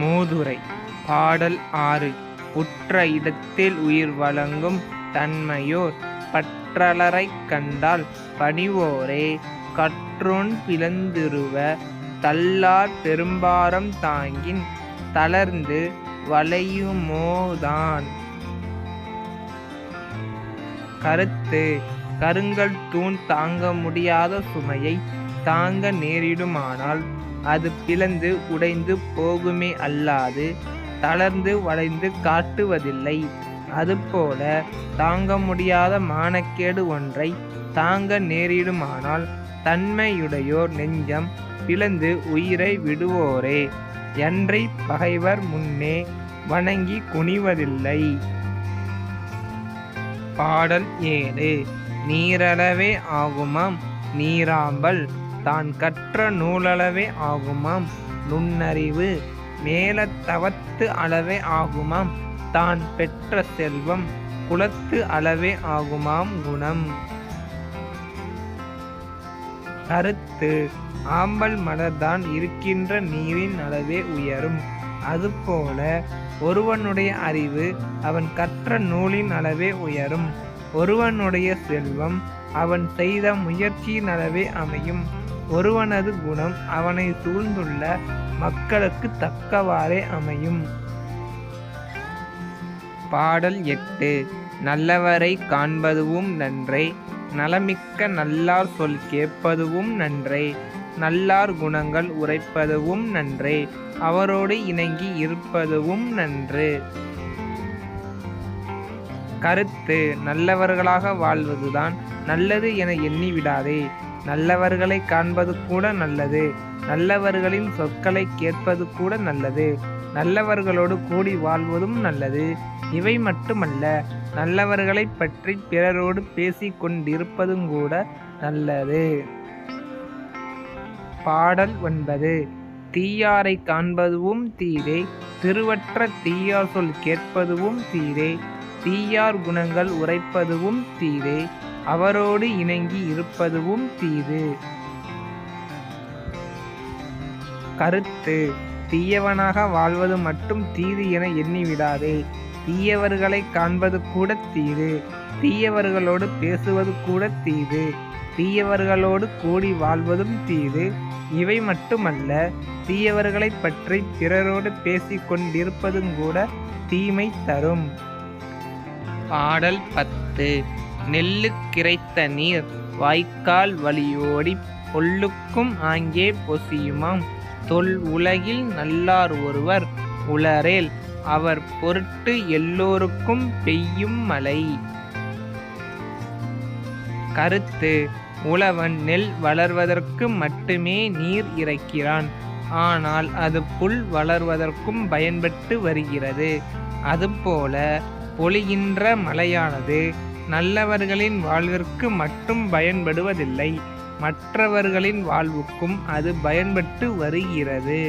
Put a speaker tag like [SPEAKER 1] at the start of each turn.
[SPEAKER 1] மூதுரை பாடல் ஆறு உற்ற இடத்தில் உயிர் வழங்கும் தன்மையோர் பற்றலரை கண்டால் பணிவோரே கற்றோன் பிளந்திருவ தள்ளார் பெரும்பாரம் தாங்கின் தளர்ந்து வளையுமோதான் கருத்து கருங்கல் தூண் தாங்க முடியாத சுமையை தாங்க நேரிடுமானால் அது பிளந்து உடைந்து போகுமே அல்லாது தளர்ந்து வளைந்து காட்டுவதில்லை அதுபோல தாங்க முடியாத மானக்கேடு ஒன்றை தாங்க நேரிடுமானால் தன்மையுடையோர் நெஞ்சம் பிளந்து உயிரை விடுவோரே என்றை பகைவர் முன்னே வணங்கி குனிவதில்லை பாடல் ஏழு நீரளவே ஆகுமாம் நீராம்பல் தான் கற்ற நூலளவே ஆகுமாம் நுண்ணறிவு மேல தவத்து அளவே ஆகுமாம் தான் பெற்ற செல்வம் குலத்து அளவே ஆகுமாம் குணம் கருத்து ஆம்பல் மலர்தான் இருக்கின்ற நீரின் அளவே உயரும் அதுபோல ஒருவனுடைய அறிவு அவன் கற்ற நூலின் அளவே உயரும் ஒருவனுடைய செல்வம் அவன் செய்த முயற்சியின் அளவே அமையும் ஒருவனது குணம் அவனை சூழ்ந்துள்ள மக்களுக்கு தக்கவாறே அமையும் பாடல் எட்டு நல்லவரை காண்பதுவும் நன்றை நலமிக்க நல்லார் சொல் கேட்பதுவும் நன்றே நல்லார் குணங்கள் உரைப்பதுவும் நன்றே அவரோடு இணங்கி இருப்பதுவும் நன்று கருத்து நல்லவர்களாக வாழ்வதுதான் நல்லது என எண்ணி விடாதே நல்லவர்களை காண்பது கூட நல்லது நல்லவர்களின் சொற்களை கேட்பது கூட நல்லது நல்லவர்களோடு கூடி வாழ்வதும் நல்லது இவை மட்டுமல்ல நல்லவர்களை பற்றி பிறரோடு பேசி கொண்டிருப்பதும் கூட நல்லது பாடல் ஒன்பது தீயாரை காண்பதுவும் தீரே திருவற்ற தீயார் சொல் கேட்பதுவும் தீரே தீயார் குணங்கள் உரைப்பதுவும் தீரே அவரோடு இணங்கி இருப்பதுவும் தீது கருத்து தீயவனாக வாழ்வது மட்டும் தீது என எண்ணிவிடாதே தீயவர்களை காண்பது கூட தீது தீயவர்களோடு பேசுவது கூட தீது தீயவர்களோடு கூடி வாழ்வதும் தீது இவை மட்டுமல்ல தீயவர்களை பற்றி பிறரோடு பேசி கொண்டிருப்பதும் கூட தீமை தரும் பாடல் பத்து நெல்லு கிரைத்த நீர் வாய்க்கால் வழியோடி பொல்லுக்கும் ஆங்கே பொசியுமாம் தொல் உலகில் நல்லார் ஒருவர் உளரேல் அவர் பொருட்டு எல்லோருக்கும் பெய்யும் மலை கருத்து உழவன் நெல் வளர்வதற்கு மட்டுமே நீர் இறக்கிறான் ஆனால் அது புல் வளர்வதற்கும் பயன்பட்டு வருகிறது அதுபோல பொழிகின்ற மலையானது நல்லவர்களின் வாழ்விற்கு மட்டும் பயன்படுவதில்லை மற்றவர்களின் வாழ்வுக்கும் அது பயன்பட்டு வருகிறது